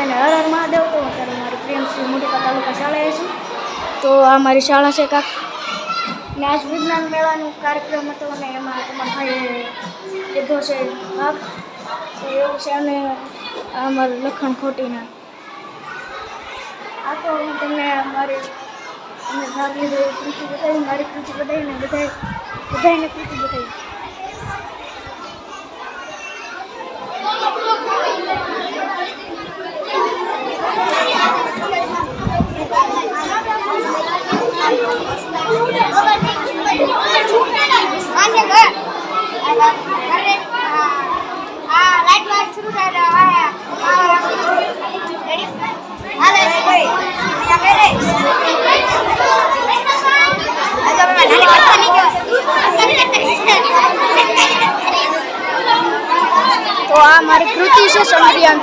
બધાને હર હર મહાદેવ. તો અત્યારે મારી પ્રેમશ્રી મોટીકા તાલુકા શાળાએ છું. તો આ મારી શાળા છે કાક ને આજ વિજ્ઞાન મેળાનો કાર્યક્રમ હતો અને એમાં તમારા ભાઈએ લીધો છે ભાગ. તો એવું છે અને આ અમારું લખણ ખોટીના. આ તો હું તમને મારી અમે ભાગ લીધો કૃતિ બતાવી, મારી કૃતિ બતાવીને બધાય બધાને કૃતિ બતાવી. તો આ મારી કૃતિ છે ચંદ્રયાન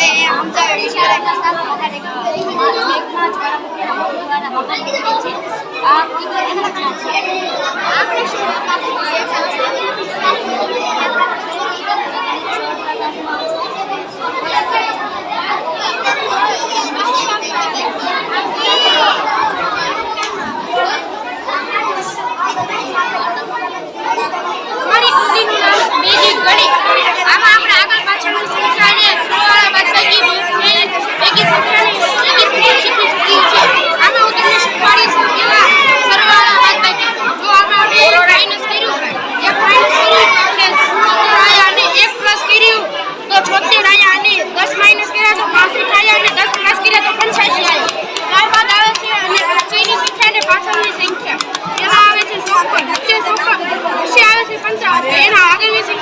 मैं आमचा इशारा का साथ मजा देखो देखना छोरा मुझे हम लोग हमारे देखते हैं आप की को देखना चाहिए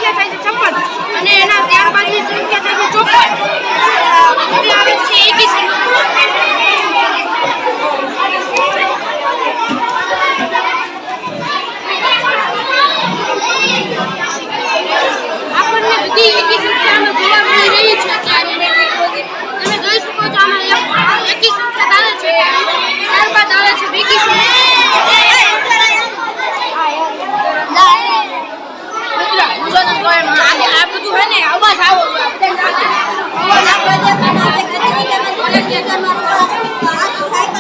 સંખ્યા થાય છે છપ્પન અને એના ત્યારબાદની સંખ્યા થાય છે ચોપન. આવે છે એકી આપણને બધી એકી સંખ્યાનો જવાબ મળી રહી છે અત્યારે તમે જોઈ શકો છો આમાં એક એકી સંખ્યા આવે છે ત્યારબાદ આવે છે બેકી સંખ્યા આ બધું હે ને અવાજ આવો પાડો